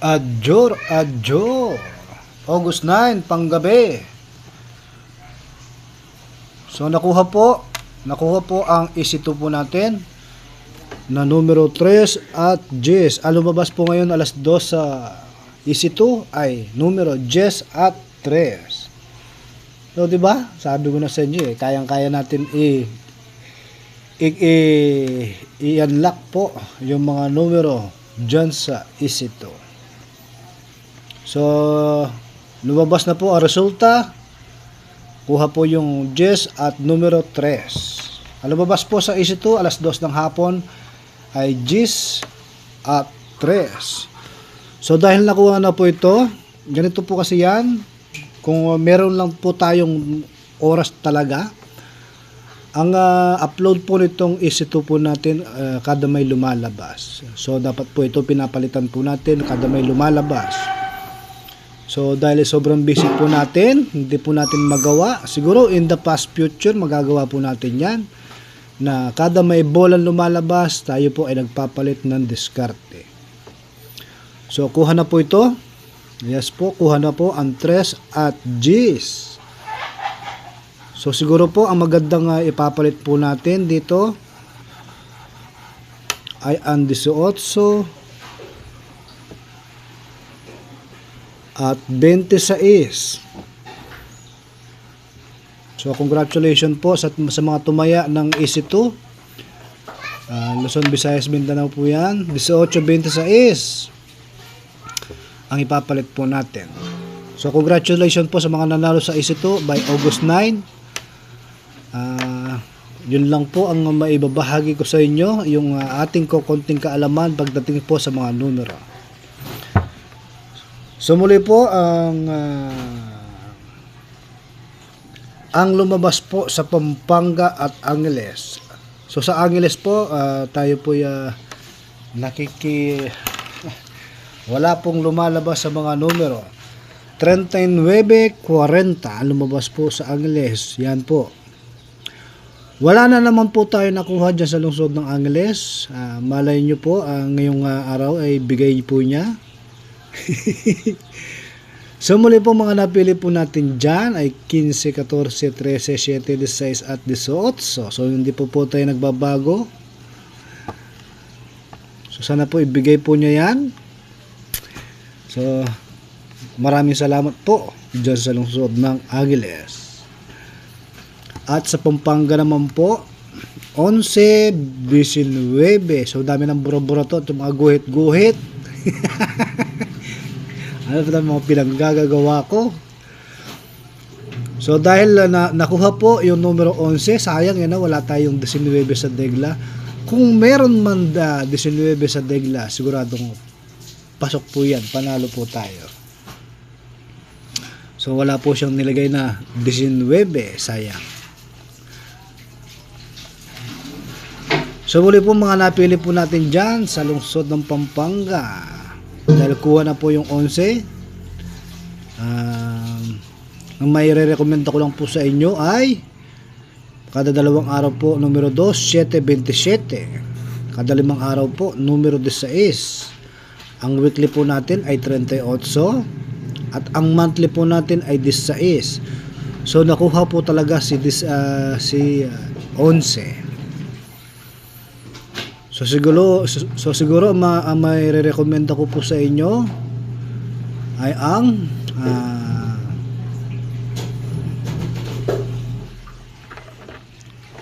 Adjor, adjor. August 9, panggabi. So nakuha po, nakuha po ang isito po natin na numero 3 at 10. Ang lumabas po ngayon alas 2 sa isito ay numero 10 at 3. So, di ba? Sabi ko na sa inyo eh, kayang-kaya natin i- i-unlock po yung mga numero dyan sa isito. So, lumabas na po ang resulta. Kuha po yung 10 at numero 3. Ang lumabas po sa isito, alas 2 ng hapon, ay 10 at 3. So, dahil nakuha na po ito, ganito po kasi yan. Kung meron lang po tayong oras talaga, ang ah, upload po nitong isito po natin ah, kada may lumalabas. So dapat po ito pinapalitan po natin kada may lumalabas. So dahil sobrang busy po natin, hindi po natin magawa. Siguro in the past future magagawa po natin 'yan na kada may bolang lumalabas, tayo po ay nagpapalit ng diskarte. So kuha na po ito. Yes po, kuha na po ang 3 at G's. So siguro po ang magandang ah, ipapalit po natin dito ay ang 18 at 26. So congratulations po sa, sa mga tumaya ng EC2. Ah, Luzon, Visayas, Mindanao po yan. 18-26 ang ipapalit po natin. So congratulations po sa mga nanalo sa EC2 by August 9. Ah, yun lang po ang maibabahagi ko sa inyo, yung ah, ating ko konting kaalaman pagdating po sa mga numero. So muli po ang ah, ang lumabas po sa Pampanga at Angeles. So sa Angeles po, ah, tayo po uh, nakiki wala pong lumalabas sa mga numero. 39.40 ang lumabas po sa Angeles. Yan po. Wala na naman po tayo nakuha dyan sa lungsod ng Angeles. Ah, malay nyo po, ang ngayong ah, araw ay bigay po niya. so muli po mga napili po natin dyan ay 15, 14, 13, 7, 16 at 18. So hindi po po tayo nagbabago. So sana po ibigay po niya yan. So maraming salamat po dyan sa lungsod ng Angeles. At sa Pampanga naman po, 11, 19. So dami ng buro-buro to, mga guhit-guhit. ano pa mga pinanggagawa ko. So dahil uh, na, nakuha po yung numero 11, sayang yan na wala tayong 19 sa Degla. Kung meron man da 19 sa Degla, siguradong pasok po yan, panalo po tayo. So wala po siyang nilagay na 19, sayang. So muli po mga napili po natin dyan sa lungsod ng Pampanga. Dahil kuha na po yung 11. Um, ang may re-recommend ko lang po sa inyo ay kada dalawang araw po numero 2, 727. Kada limang araw po numero 16. Ang weekly po natin ay 38 at ang monthly po natin ay 16. So nakuha po talaga si ah, si ah, 11. So siguro so, so siguro ma, ang may re-recommend ko po sa inyo ay ang ah,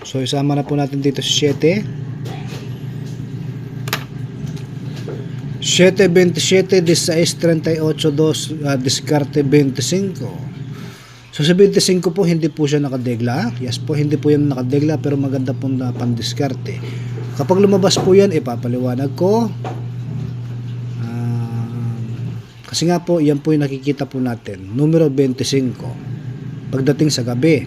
So isama na po natin dito si 7. 7, 27, 16, 38, 2, uh, diskarte 25. So sa 25 po, hindi po siya nakadegla. Yes po, hindi po yan nakadegla, pero maganda po na pandiskarte. Kapag lumabas po yan, ipapaliwanag ko. Um, kasi nga po, yan po yung nakikita po natin. Numero 25. Pagdating sa gabi.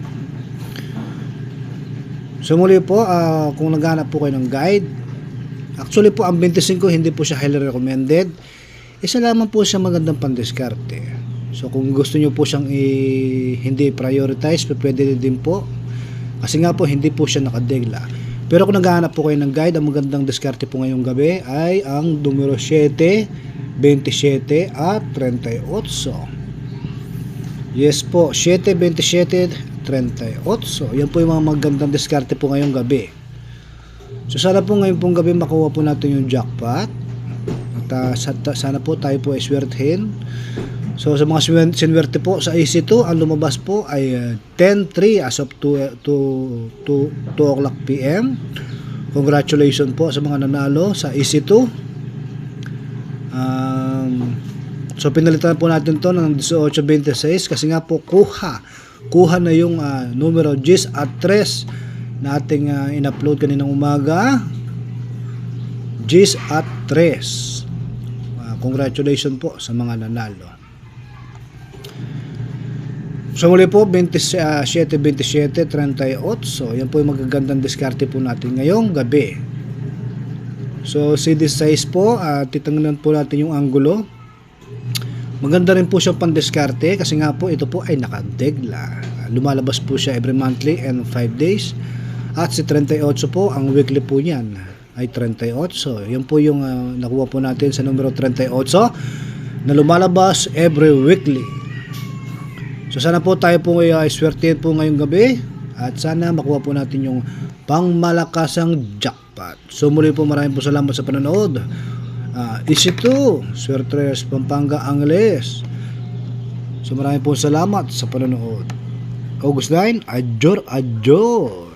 So muli po, ah, kung naghanap po kayo ng guide, actually po ang 25 hindi po siya highly recommended. Isa lamang po siya magandang pandiskarte. So kung gusto nyo po siyang hindi prioritize, pwede din po. Kasi nga po hindi po siya nakadegla. Pero kung naghahanap po kayo ng guide, ang magandang diskarte po ngayong gabi ay ang numero 7, 27 at 38. Yes po, 7, 27, 38. Yan po yung mga magandang diskarte po ngayong gabi. So sana po ngayon pong gabi makuha po natin yung jackpot. At ta- sana po tayo po ay swertehin. So sa mga sinwerte po sa EC2, ang lumabas po ay ah, 10-3 as of 2, 2, 2, 2 o'clock PM. Congratulations po sa mga nanalo sa EC2. Um, so pinalitan po natin to ng 1826 kasi nga po kuha. Kuha na yung ah, numero 10 at 3 na ating ah, in-upload kaninang umaga. 10 at 3. Ah, congratulations po sa mga nanalo. So muli po, 27, 27, 38. So yan po yung magagandang diskarte po natin ngayong gabi. So CD size po, uh, titangnan po natin yung angulo. Maganda rin po siya pandiskarte kasi nga po ito po ay nakadegla. Ah, lumalabas po siya every monthly and 5 days. At si 38 po, ang weekly po niyan ay 38. So yan po yung ah, nakuha po natin sa numero 38 na lumalabas every weekly. So sana po tayo po ay uh, swertihin po ngayong gabi at sana makuha po natin yung pangmalakasang jackpot. So muli po maraming po salamat sa panonood. Uh, easy to, Swertres Pampanga Angles. So maraming po salamat sa panonood. August 9, adjor, adjor.